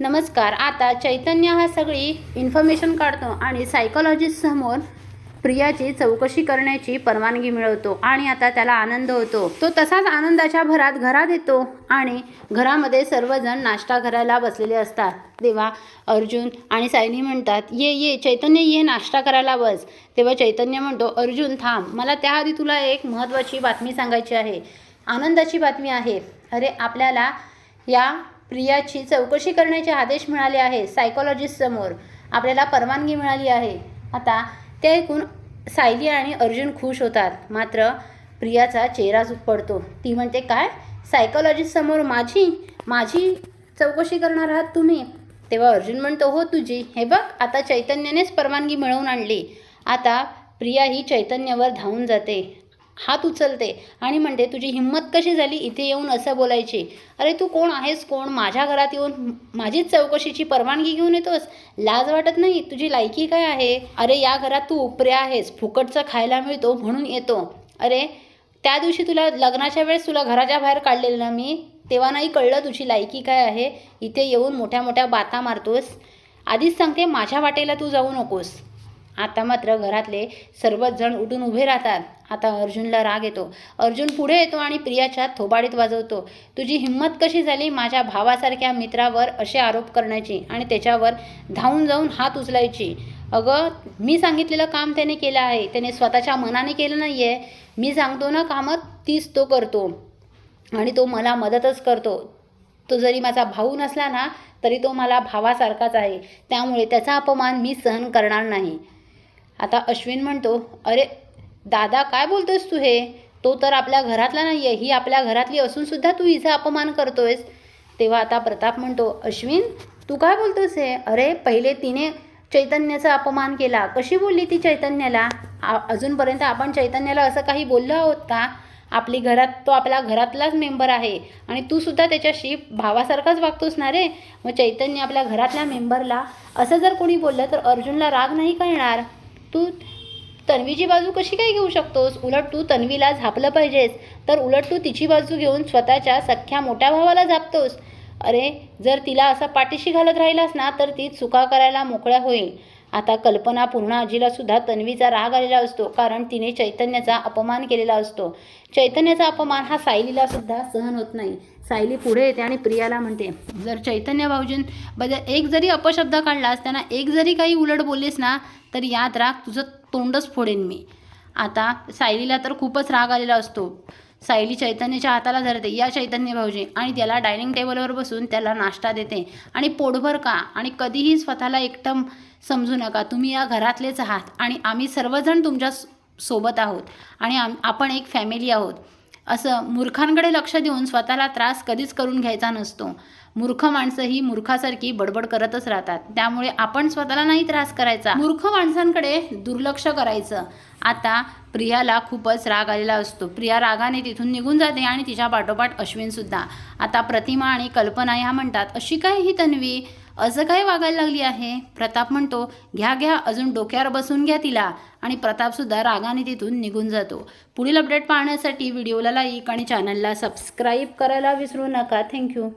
नमस्कार आता चैतन्य हा सगळी इन्फॉर्मेशन काढतो आणि सायकोलॉजिस्टसमोर प्रियाची चौकशी करण्याची परवानगी मिळवतो आणि आता त्याला आनंद होतो. तो तसाच आनंदाच्या भरात घरात येतो आणि घरामध्ये सर्वजण नाश्ता करायला बसलेले असतात. तेव्हा अर्जुन आणि सायनी म्हणतात ये ये चैतन्य ये नाश्ता करायला बस. तेव्हा चैतन्य म्हणतो अर्जुन थांब. मला त्याआधी तुला एक महत्त्वाची बातमी सांगायची आहे. आनंदाची बातमी आहे. अरे आपल्याला या प्रियाची चौकशी करण्याचे आदेश मिळाले आहे सायकोलॉजिस्टसमोर आपल्याला परवानगी मिळाली आहे. आता ते ऐकून सायली आणि अर्जुन खुश होतात. मात्र प्रियाचा चेहरा पडतो ती म्हणते काय? सायकोलॉजिस्टसमोर माझी माझी चौकशी करणार आहात तुम्ही? तेव्हा अर्जुन म्हणतो हो तुझी. हे बघ आता चैतन्यानेच परवानगी मिळवून आणली. आता प्रिया ही चैतन्यावर धावून जाते. हात उचलते. आणि म्हणते तुझी हिंमत कशी झाली? इथे येऊन असं बोलायची. अरे तू कोण आहेस? कोण? माझ्या घरात येऊन माझीच चौकशीची परवानगी घेऊन येतोस? लाज वाटत नाही? तुझी लायकी काय आहे? अरे या घरात तू उपऱ्या आहेस. फुकटचं खायला मिळतो म्हणून येतो. अरे त्या दिवशी तुला लग्नाच्या वेळेस तुला घराच्या बाहेर काढलेलं ना मी? तेव्हा नाही कळलं तुझी लायकी काय आहे? इथे येऊन मोठ्या मोठ्या बाता मारतोस. आधीच सांगते माझ्या वाटेला तू जाऊ नकोस. आता मात्र घरातले सर्वच जण उठून उभे राहतात. आता अर्जुनला राग येतो. अर्जुन पुढे येतो आणि प्रियाच्या थोबाडीत वाजवतो. तुझी हिंमत कशी झाली माझ्या भावासारख्या मित्रावर असे आरोप करण्याची आणि त्याच्यावर धावून जाऊन हात उचलायची? अगं मी सांगितलेलं काम त्याने केलं आहे. त्याने स्वतःच्या मनाने केलं नाही आहे मी सांगतो ना कामं तीच तो करतो. आणि तो मला मदतच करतो. तो जरी माझा भाऊ नसला ना तरी तो मला भावासारखाच आहे. त्यामुळे त्याचा अपमान मी सहन करणार नाही. आता अश्विन म्हणतो अरे दादा काय बोलतोस तू हे? तो तर आपल्या घरातला नाही आहे ही आपल्या घरातली असूनसुद्धा तू हिचा अपमान करतोयस. तेव्हा आता प्रताप म्हणतो अश्विन तू काय बोलतोस हे? अरे पहिले तिने चैतन्याचा अपमान केला. कशी बोलली ती चैतन्याला? अजूनपर्यंत आपण चैतन्याला असं काही बोललो आहोत का? आपली घरात तो आपल्या घरातलाच मेंबर आहे आणि तू सुद्धा त्याच्याशी भावासारखाच वागतोस ना रे? मग चैतन्य आपल्या घरातल्या मेंबरला असं जर कोणी बोललं तर अर्जुनला राग नाही कळणार. तू तन्वीची बाजू कशी काय घेऊ शकतोस? उलट तू तन्वीला झापलं पाहिजेस. तर उलट तू तिची बाजू घेऊन स्वतःच्या सख्ख्या मोठ्या भावाला झापतोस. अरे जर तिला असं पाठीशी घालत राहिलास ना तर ती चुका करायला मोकळ्या होईल. आता कल्पना पूर्ण आजीला सुद्धा तन्वीचा राग आलेला असतो कारण तिने चैतन्याचा अपमान केलेला असतो. चैतन्याचा अपमान हा सायलीला सुद्धा सहन होत नाही. सायली पुढे येते आणि प्रियाला म्हणते जर चैतन्य भाऊजींबद्दल एक जरी अपशब्द काढलास त्यांना एक जरी काही उलट बोललीस ना तर याद राग तुझं तोंडच फोडेन मी. आता सायलीला तर खूपच राग आलेला असतो. सायली चैतन्याच्या हाताला धरते. या चैतन्य भाऊजी आणि त्याला डायनिंग टेबलवर बसून त्याला नाश्ता देते. आणि पोटभर का? आणि कधीही स्वतःला एकटम समजू नका. तुम्ही या घरातलेच आहात आणि आम्ही सर्वजण तुमच्यासोबत आहोत. आणि आम आपण एक फॅमिली आहोत. असं मूर्खांकडे लक्ष देऊन स्वतःला त्रास कधीच करून घ्यायचा नसतो. मूर्ख माणसं ही मूर्खासारखी बडबड करतच राहतात. त्यामुळे आपण स्वतःला नाही त्रास करायचा. मूर्ख माणसांकडे दुर्लक्ष करायचं. आता प्रियाला खूपच राग आलेला असतो. प्रिया रागाने तिथून निघून जाते आणि तिच्या पाठोपाठ अश्विनसुद्धा आता प्रतिमा आणि कल्पना ह्या म्हणतात अशी काय ही तन्वी? असं काय वागायला लागली आहे? प्रताप म्हणतो घ्या घ्या अजून डोक्यावर बसून घ्या तिला. आणि प्रतापसुद्धा रागाने तिथून निघून जातो. पुढील अपडेट पाहण्यासाठी व्हिडिओला लाईक आणि चॅनलला सबस्क्राईब करायला विसरू नका. थँक्यू